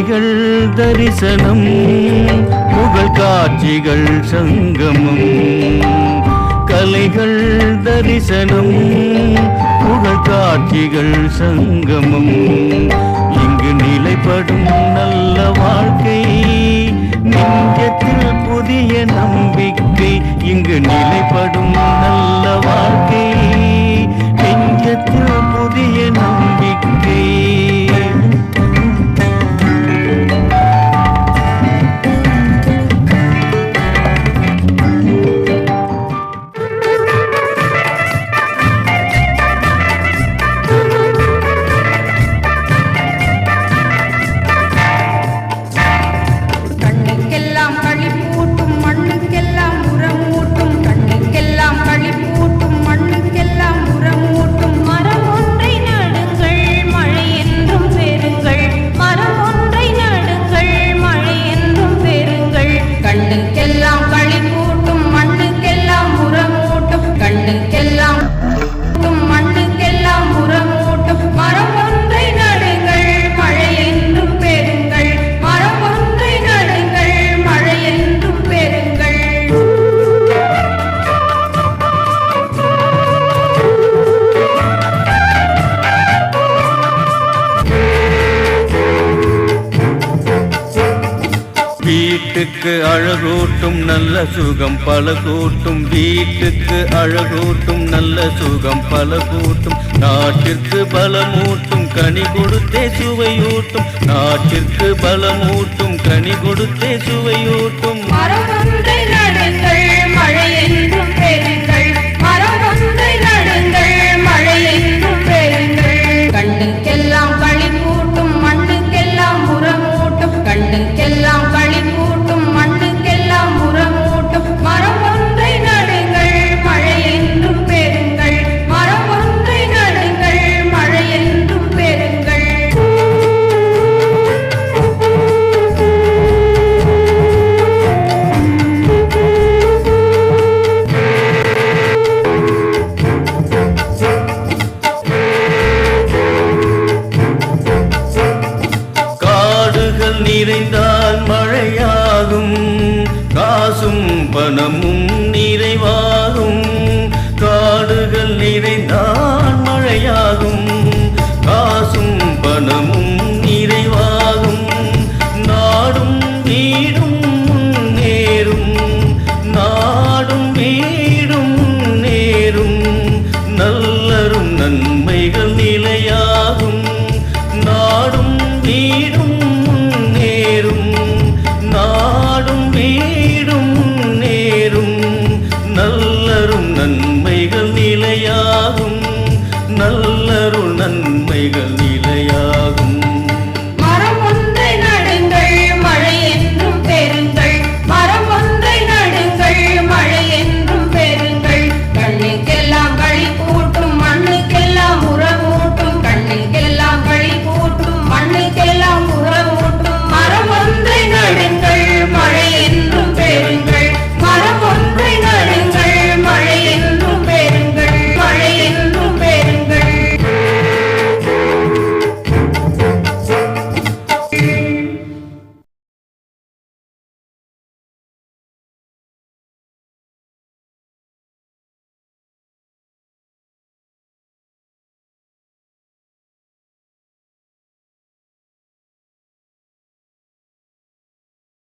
காட்சிகள் தரிசனம் புகழ் காட்சிகள் சங்கமம். கலைகள் தரிசனம் புகழ் காட்சிகள் சங்கமம். இங்கு நிலைப்படும் நல்ல வாழ்க்கை நெஞ்சத்தில் புதிய நம்பிக்கை. இங்கு நிலைப்படும் நல்ல வாழ்க்கை நெஞ்சத்தில் புதிய நம்பிக்கை. வீட்டுக்கு அழகூட்டும் நல்ல சுகம் பல கூட்டும் வீட்டுக்கு அழகூட்டும் நல்ல சுகம் பல கூட்டும் நாட்டிற்கு பலமூட்டும் கனி கொடுத்தே சுவையூட்டும். நாட்டிற்கு பலமூட்டும் கனி கொடுத்தே சுவையூட்டும். மரம் தரும் நன்மைகள்